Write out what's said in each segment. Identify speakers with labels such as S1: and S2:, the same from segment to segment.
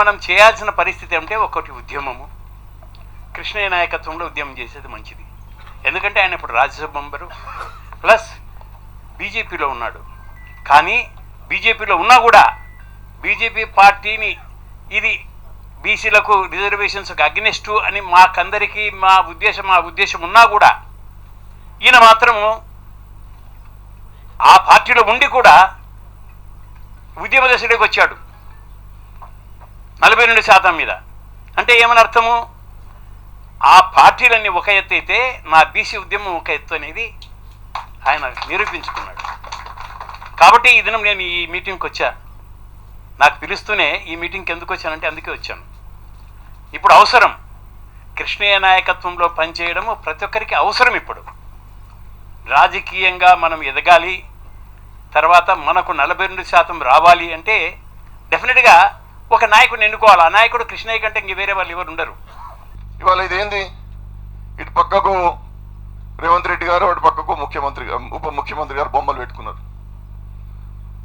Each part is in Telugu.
S1: మనం చేయాల్సిన పరిస్థితి అంటే ఒకటి ఉద్యమము. కృష్ణయ్య నాయకత్వంలో ఉద్యమం చేసేది మంచిది. ఎందుకంటే ఆయన ఇప్పుడు రాజ్యసభ మెంబరు. ప్లస్ బీజేపీలో ఉన్నాడు. కానీ బీజేపీలో ఉన్నా కూడా బీజేపీ పార్టీని ఇది బీసీలకు రిజర్వేషన్స్కి అగ్నెస్ట్ అని మాకందరికీ మా ఉద్దేశం మా ఉద్దేశం ఉన్నా కూడా ఈయన మాత్రము ఆ పార్టీలో ఉండి కూడా ఉద్యమ దశలోకి వచ్చాడు. నలభై రెండు శాతం మీద. అంటే ఏమని అర్థము ఆ పార్టీలన్నీ ఒక ఎత్తు అయితే నా బీసీ ఉద్యమం ఒక ఎత్తు అనేది ఆయన నిరూపించుకున్నాడు. కాబట్టి ఈ దినం నేను ఈ మీటింగ్కి వచ్చా. నాకు పిలుస్తూనే ఈ మీటింగ్కి ఎందుకు వచ్చానంటే అందుకే వచ్చాను. ఇప్పుడు అవసరం. కృష్ణయ్య నాయకత్వంలో పనిచేయడము ప్రతి ఒక్కరికి అవసరం ఇప్పుడు. రాజకీయంగా మనం ఎదగాలి. తర్వాత మనకు నలభై రెండు శాతం రావాలి అంటే డెఫినెట్గా ఒక నాయకుడిని ఎన్నుకోవాలి. ఆ నాయకుడు కృష్ణయ్య కంటే ఇంక వేరే వాళ్ళు ఎవరు ఉండరు.
S2: ఇవాళ ఇదేంది? ఇటు పక్కకు రేవంత్ రెడ్డి గారు అటు పక్కకు ముఖ్యమంత్రి ఉప ముఖ్యమంత్రి గారు బొమ్మలు పెట్టుకున్నారు.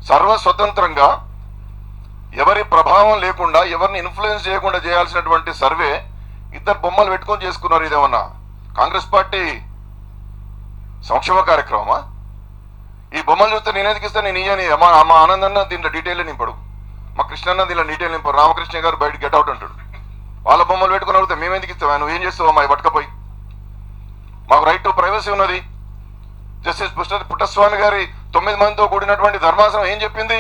S2: సర్వ స్వతంత్రంగా ఎవరి ప్రభావం లేకుండా ఎవరిని ఇన్ఫ్లుయెన్స్ చేయకుండా చేయాల్సినటువంటి సర్వే ఇద్దరు బొమ్మలు పెట్టుకొని చేసుకున్నారు ఇదేమన్నా? కాంగ్రెస్ పార్టీ సంక్షేమ కార్యక్రమమా? ఈ బొమ్మలు చూస్తే నేను ఎందుకు ఇస్తాను? నేను ఇయ్యని. మా మా ఆనందన్న దీంట్లో డీటెయిల్ నింపడు మా కృష్ణన్న ఇలా డీటెయిల్ నింపారు రామకృష్ణ గారు బయట గెట్ అవుట్ అంటాడు. వాళ్ళ బొమ్మలు పెట్టుకుని అడిగితే మేము ఎందుకు ఇస్తాం? నువ్వు ఏం చేస్తావు? అమ్మాయి పట్టుకపోయి మాకు రైట్ టు ప్రైవసీ ఉన్నది. జస్టిస్ పుష్ట పుట్టస్వామి గారి తొమ్మిది మందితో కూడినటువంటి ధర్మాసనం ఏం చెప్పింది?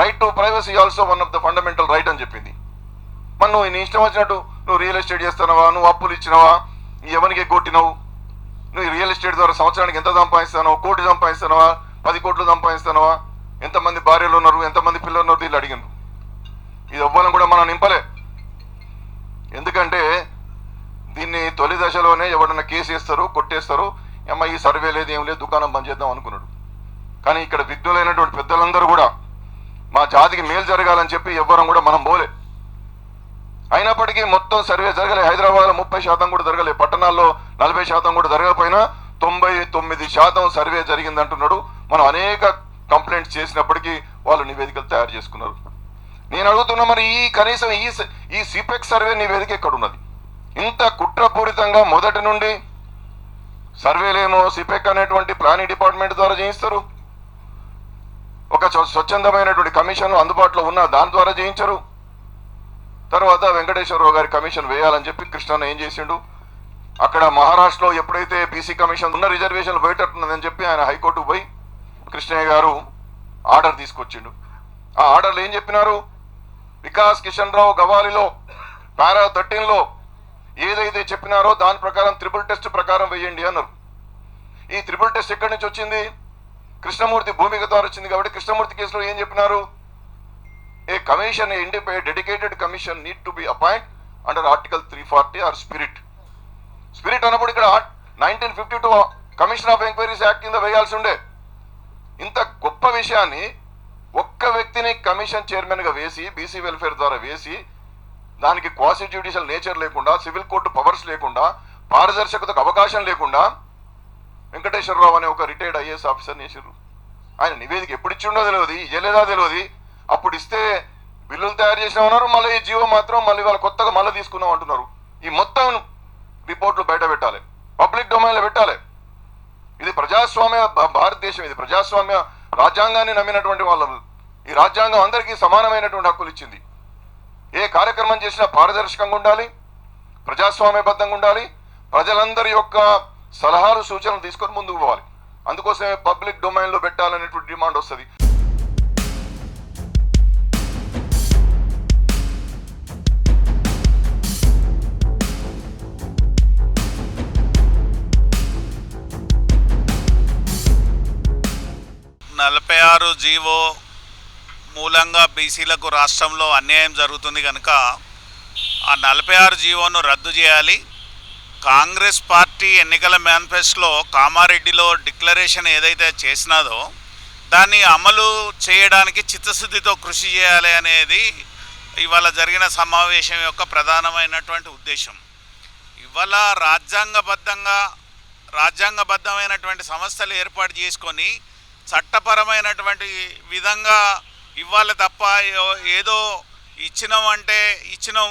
S2: Right to privacy also one of the fundamental right అని చెప్పింది. మరి నువ్వు నీ ఇష్టం వచ్చినట్టు నువ్వు రియల్ ఎస్టేట్ చేస్తున్నావా? నువ్వు అప్పులు ఇచ్చినావా? ఎవరికి కొట్టినావు? నువ్వు రియల్ ఎస్టేట్ ద్వారా సంవత్సరానికి ఎంత సంపాదిస్తున్నావు? కోటి సంపాదిస్తున్నావా? పది కోట్లు సంపాదిస్తున్నావా? ఎంతమంది భార్యలు ఉన్నారు ఎంతమంది పిల్లలు ఉన్నారు వీళ్ళు అడిగినారు ఇది ఎవ్వరం కూడా మనం నింపలే. ఎందుకంటే దీన్ని తొలి దశలోనే ఎవడన్నా కేసు వేస్తారు కొట్టేస్తారు అమ్మ ఈ సర్వే లేదు ఏం లేదు దుకాణం బంద్ చేద్దాం అనుకున్నాడు. కానీ ఇక్కడ విఘ్నులైనటువంటి పెద్దలందరూ కూడా మా జాతికి మేలు జరగాలని చెప్పి ఎవ్వరం కూడా మనం పోలే. అయినప్పటికీ మొత్తం సర్వే జరగలే. హైదరాబాద్లో ముప్పై శాతం కూడా జరగలే. పట్టణాల్లో నలభై శాతం కూడా జరగకపోయినా తొంభై తొమ్మిది శాతం సర్వే జరిగింది అంటున్నాడు మనం అనేక కంప్లైంట్స్ చేసినప్పటికీ వాళ్ళు నివేదికలు తయారు చేసుకున్నారు. నేను అడుగుతున్నా మరి ఈ కనీసం ఈ ఈ సిపెక్ సర్వే నివేదిక ఎక్కడ ఉన్నది ఇంత కుట్రపూరితంగా మొదటి నుండి సర్వేలేమో సిపెక్ అనేటువంటి ప్లానింగ్ డిపార్ట్మెంట్ ద్వారా చేయిస్తారు. ఒక స్వచ్ఛందమైనటువంటి కమిషన్ అందుబాటులో ఉన్న దాని ద్వారా చేయించరు. తర్వాత వెంకటేశ్వరరావు గారి కమిషన్ వేయాలని చెప్పి కృష్ణన్న ఏం చేసిండు? అక్కడ మహారాష్ట్రలో ఎప్పుడైతే బీసీ కమిషన్ ఉన్న రిజర్వేషన్లు బయటట్టున్నదని చెప్పి ఆయన హైకోర్టుకు పోయి కృష్ణయ్య గారు ఆర్డర్ తీసుకొచ్చిండు. ఆ ఆర్డర్లు ఏం చెప్పినారు? వికాస్ కిషన్ రావు గవాలిలో పారా థర్టీన్లో ఏదైతే చెప్పినారో దాని ప్రకారం త్రిపుల్ టెస్ట్ ప్రకారం వేయండి అన్నారు. ఈ త్రిపుల్ టెస్ట్ ఎక్కడి నుంచి వచ్చింది? కృష్ణమూర్తి భూమిక ద్వారా వచ్చింది కాబట్టి కృష్ణమూర్తి కేసులో ఏం చెప్పినారు? A commission A independent dedicated commission need to be appoint under article three forty or spirit spirit అన్నప్పుడు ఇక్కడ nineteen fifty two commission of enquiries act కింద వేయాల్సి ఉండే. ఇంత గొప్ప విషయాన్ని ఒక్క వ్యక్తిని కమిషన్ చైర్మన్గా వేసి బీసీ వెల్ఫేర్ ద్వారా వేసి దానికి క్వాసి జ్యుడిషియల్ నేచర్ లేకుండా సివిల్ కోర్టు పవర్స్ లేకుండా పారదర్శకతకు అవకాశం లేకుండా వెంకటేశ్వరరావు అనే ఒక రిటైర్డ్ ఐఏఎస్ ఆఫీసర్ చేసారు ఆయన నివేదిక ఎప్పుడు ఇచ్చిండో తెలియదు ఇయ్యలేదా తెలియదు అప్పుడు ఇస్తే బిల్లులు తయారు చేసినా ఉన్నారు మళ్ళీ ఈ జీవో మాత్రం మళ్ళీ వాళ్ళు కొత్తగా మళ్ళీ తీసుకున్నాం అంటున్నారు. ఈ మొత్తం రిపోర్ట్లు బయట పెట్టాలి పబ్లిక్ డొమైన్లో పెట్టాలి. ఇది ప్రజాస్వామ్య భారతదేశం ఇది ప్రజాస్వామ్య రాజ్యాంగాన్ని నమ్మినటువంటి వాళ్ళు ఈ రాజ్యాంగం అందరికీ సమానమైనటువంటి హక్కులు ఇచ్చింది. ఏ కార్యక్రమం చేసినా పారదర్శకంగా ఉండాలి ప్రజాస్వామ్యబద్ధంగా ఉండాలి ప్రజలందరి యొక్క సలహాలు సూచనలు తీసుకొని ముందుకు పోవాలి. అందుకోసమే పబ్లిక్ డొమైన్లో పెట్టాలనేటువంటి డిమాండ్ వస్తుంది.
S3: జీవో మూలంగా బీసీలకు రాష్ట్రంలో అన్యాయం జరుగుతుంది కనుక ఆ నలభై ఆరు జీవోను రద్దు చేయాలి. కాంగ్రెస్ పార్టీ ఎన్నికల మేనిఫెస్టోలో కామారెడ్డిలో డిక్లరేషన్ ఏదైతే చేసినాదో దాన్ని అమలు చేయడానికి చిత్తశుద్ధితో కృషి చేయాలి అనేది ఇవాళ జరిగిన సమావేశం యొక్క ప్రధానమైనటువంటి ఉద్దేశం. ఇవాళ రాజ్యాంగబద్ధంగా రాజ్యాంగబద్ధమైనటువంటి సంస్థలు ఏర్పాటు చేసుకొని చట్టపరమైనటువంటి విధంగా ఇవ్వాలి తప్ప ఏదో ఇచ్చినాం అంటే ఇచ్చినాం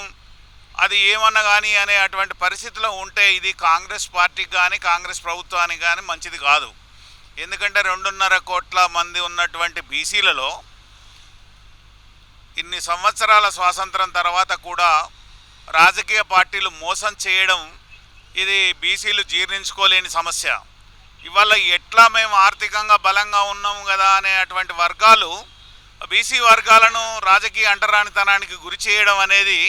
S3: అది ఏమన్నా కానీ అనే అటువంటి పరిస్థితిలో ఉంటే ఇది కాంగ్రెస్ పార్టీకి కానీ కాంగ్రెస్ ప్రభుత్వానికి కానీ మంచిది కాదు. ఎందుకంటే రెండున్నర కోట్ల మంది ఉన్నటువంటి బీసీలలో ఇన్ని సంవత్సరాల స్వాతంత్రం తర్వాత కూడా రాజకీయ పార్టీలు మోసం చేయడం ఇది బీసీలు జీర్ణించుకోలేని సమస్య. ఇవాళ ఎట్లా మేము ఆర్థికంగా బలంగా ఉన్నాము కదా అనే అటువంటి వర్గాలు బీసీ వర్గాలను రాజకీయ అంటరానితనానికి గురి చేయడం అనేది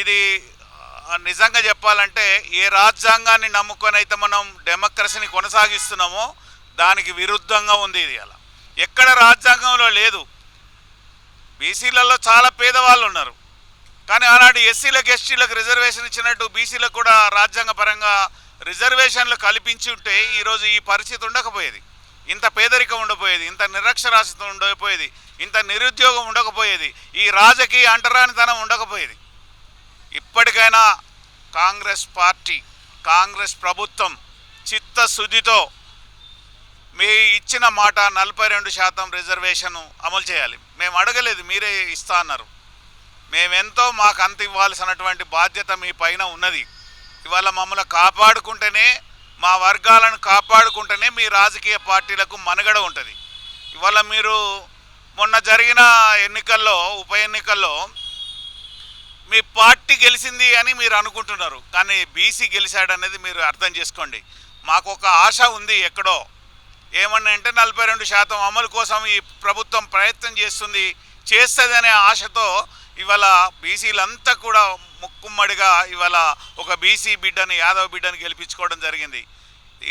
S3: ఇది నిజంగా చెప్పాలంటే ఏ రాజ్యాంగాన్ని నమ్ముకొని అయితే మనం డెమోక్రసీని కొనసాగిస్తున్నామో దానికి విరుద్ధంగా ఉంది ఇది అలా. ఎక్కడ రాజ్యాంగంలో లేదు. బీసీలలో చాలా పేదవాళ్ళు ఉన్నారు. కానీ ఆనాడు ఎస్సీలకు ఎస్టీలకు రిజర్వేషన్ ఇచ్చినట్టు బీసీలకు కూడా రాజ్యాంగ పరంగా రిజర్వేషన్లు కల్పించి ఉంటే ఈరోజు ఈ పరిస్థితి ఉండకపోయేది. ఇంత పేదరికం ఉండకపోయేది ఇంత నిరక్షరాస్యత ఉండకపోయేది ఇంత నిరుద్యోగం ఉండకపోయేది ఈ రాజకీయ అంటరానితనం ఉండకపోయేది. ఇప్పటికైనా కాంగ్రెస్ పార్టీ కాంగ్రెస్ ప్రభుత్వం చిత్తశుద్ధితో మీ ఇచ్చిన మాట నలభై రెండు శాతం రిజర్వేషన్ అమలు చేయాలి. మేము అడగలేదు మీరే ఇస్తా అన్నారు. మేమెంతో మాకు అంత ఇవ్వాల్సినటువంటి బాధ్యత మీ పైన ఉన్నది. ఇవాళ మమ్మల్ని కాపాడుకుంటేనే మా వర్గాలను కాపాడుకుంటేనే మీ రాజకీయ పార్టీలకు మనుగడ ఉంటుంది. ఇవాళ మీరు మొన్న జరిగిన ఎన్నికల్లో ఉప ఎన్నికల్లో మీ పార్టీ గెలిచింది అని మీరు అనుకుంటున్నారు. కానీ బీసీ గెలిచాడనేది మీరు అర్థం చేసుకోండి. మాకు ఒక ఆశ ఉంది ఎక్కడో. ఏమన్నా అంటే నలభై రెండు శాతం అమలు కోసం ఈ ప్రభుత్వం ప్రయత్నం చేస్తుంది చేస్తుందనే ఆశతో ఇవాళ బీసీలంతా కూడా ముక్కుమ్మడిగా ఇవాళ ఒక బీసీ బిడ్డని యాదవ్ బిడ్డని గెలిపించుకోవడం జరిగింది.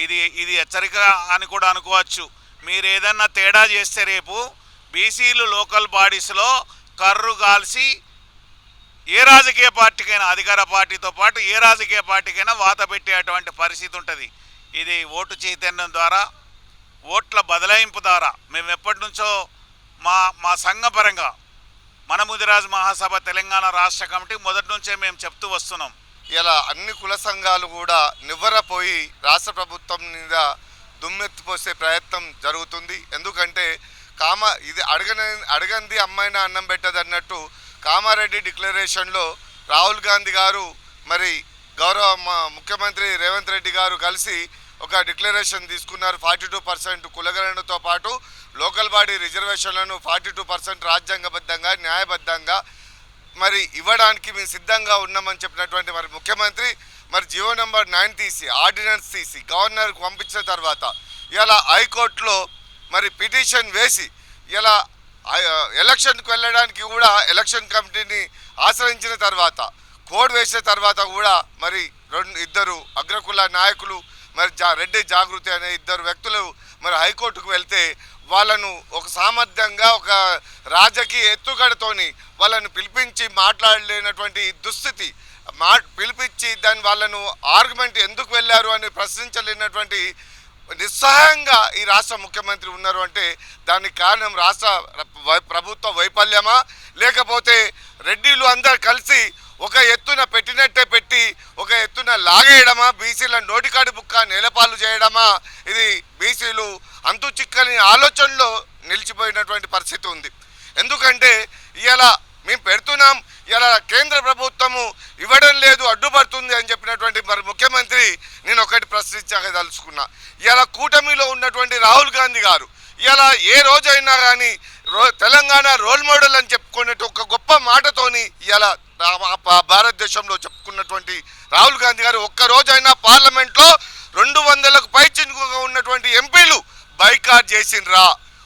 S3: ఇది ఇది హెచ్చరిక అని కూడా అనుకోవచ్చు. మీరు ఏదన్నా తేడా చేస్తే రేపు బీసీలు లోకల్ బాడీస్లో కర్రు కాల్సి ఏ రాజకీయ పార్టీకైనా అధికార పార్టీతో పాటు ఏ రాజకీయ పార్టీకైనా వాత పెట్టేటువంటి పరిస్థితి ఉంటుంది. ఇది ఓటు చైతన్యం ద్వారా ఓట్ల బదలాయింపు ద్వారా. మేము ఎప్పటి నుంచో మా మా సంఘపరంగా మన ముదిరాజ్ మహాసభ తెలంగాణ రాష్ట్ర కమిటీ మొదటి నుంచే మేము చెప్తూ వస్తున్నాం.
S4: ఇలా అన్ని కుల సంఘాలు కూడా నివ్వరపోయి రాష్ట్ర ప్రభుత్వం మీద దుమ్మెత్తిపోసే ప్రయత్నం జరుగుతుంది. ఎందుకంటే కామ ఇది అడగని అడగంది అమ్మాయిన అన్నం పెట్టదు అన్నట్టు కామారెడ్డి డిక్లరేషన్లో రాహుల్ గాంధీ గారు మరి గౌరవ ముఖ్యమంత్రి రేవంత్ రెడ్డి గారు కలిసి ఒక డిక్లరేషన్ తీసుకున్నారు. ఫార్టీ టూ పర్సెంట్ కులగణనతో పాటు లోకల్ బాడీ రిజర్వేషన్లను ఫార్టీ టూ పర్సెంట్ రాజ్యాంగబద్ధంగా న్యాయబద్ధంగా మరి ఇవ్వడానికి మేము సిద్ధంగా ఉన్నామని చెప్పినటువంటి మరి ముఖ్యమంత్రి మరి జియో నెంబర్ నైన్ తీసి ఆర్డినెన్స్ తీసి గవర్నర్కి పంపించిన తర్వాత ఇలా హైకోర్టులో మరి పిటిషన్ వేసి ఇలా ఎలక్షన్కి వెళ్ళడానికి కూడా ఎలక్షన్ కమిటీని ఆశ్రయించిన తర్వాత కోడ్ వేసిన తర్వాత కూడా మరి రెండు ఇద్దరు అగ్రకుల నాయకులు మరి జా రెడ్డి జాగృతి అనే ఇద్దరు వ్యక్తులు మరి హైకోర్టుకు వెళ్తే వాళ్ళను ఒక సామర్థ్యంగా ఒక రాజకీయ ఎత్తుగడతోని వాళ్ళను పిలిపించి మాట్లాడలేనటువంటి దుస్థితి. మా పిలిపించి దాని వాళ్ళను ఆర్గ్యుమెంట్ ఎందుకు వెళ్ళారు అని ప్రశ్నించలేనటువంటి నిస్సహాయంగా ఈ రాష్ట్ర ముఖ్యమంత్రి ఉన్నారు అంటే దానికి కారణం రాష్ట్ర ప్రభుత్వ వైఫల్యమా? లేకపోతే రెడ్డిలు అందరు కలిసి ఒక ఎత్తున పెట్టినట్టే పెట్టి ఒక ఎత్తున లాగేయడమా? బీసీల నోటికాడి బుక్క నేలపాలు చేయడమా? ఇది బీసీలు అంతు చిక్కని ఆలోచనలో నిలిచిపోయినటువంటి పరిస్థితి ఉంది. ఎందుకంటే ఇలా మేము పెడుతున్నాం ఇలా కేంద్ర ప్రభుత్వము ఇవ్వడం లేదు అడ్డుపడుతుంది అని చెప్పినటువంటి మరి ముఖ్యమంత్రి నేను ఒకటి ప్రశ్నించదలుచుకున్నా ఇలా కూటమిలో ఉన్నటువంటి రాహుల్ గాంధీ గారు ఇలా ఏ రోజైనా కానీ తెలంగాణ రోల్ మోడల్ అని చెప్పుకునేట్టు ఒక గొప్ప మాటతోని ఇలా భారతదేశంలో చెప్పుకున్నటువంటి రాహుల్ గాంధీ గారు ఒక్క రోజైనా పార్లమెంట్లో రెండు వందలకు పైచినుకుగా ఉన్నటువంటి ఎంపీలు బైకాట్ చేసిండ్రా.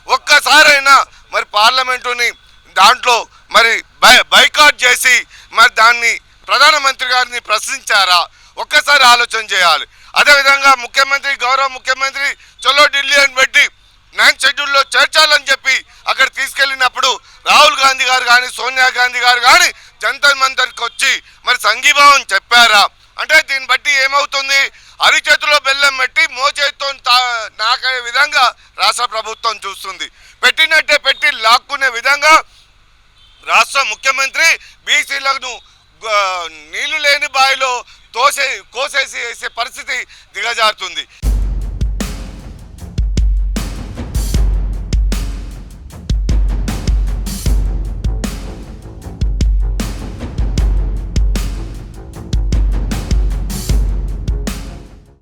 S4: ఒక్కసారైనా మరి పార్లమెంటుని దాంట్లో మరి బై బైకాట్ చేసి మరి దాన్ని ప్రధానమంత్రి గారిని ప్రశ్నించారా? ఒక్కసారి ఆలోచన చేయాలి. అదేవిధంగా ముఖ్యమంత్రి గౌరవ ముఖ్యమంత్రి చలో ఢిల్లీ అని పెట్టి నైన్త్ షెడ్యూల్లో చేర్చాలని చెప్పి అక్కడ తీసుకెళ్ళినప్పుడు రాహుల్ గాంధీ గారు కానీ సోనియా గాంధీ గారు కానీ జంతర్ మంతర్కి వచ్చి మరి సంఘీభావం చెప్పారా? అంటే దీన్ని బట్టి ఏమవుతుంది? అరిచేతిలో బెల్లం పెట్టి మోచేతితో తా నాకే విధంగా రాష్ట్ర ప్రభుత్వం చూస్తుంది. పెట్టినట్టే పెట్టి లాక్కునే విధంగా రాష్ట్ర ముఖ్యమంత్రి బీసీలను నీళ్ళు లేని బావిలో తోసే కోసేసి వేసే పరిస్థితి దిగజారుతుంది.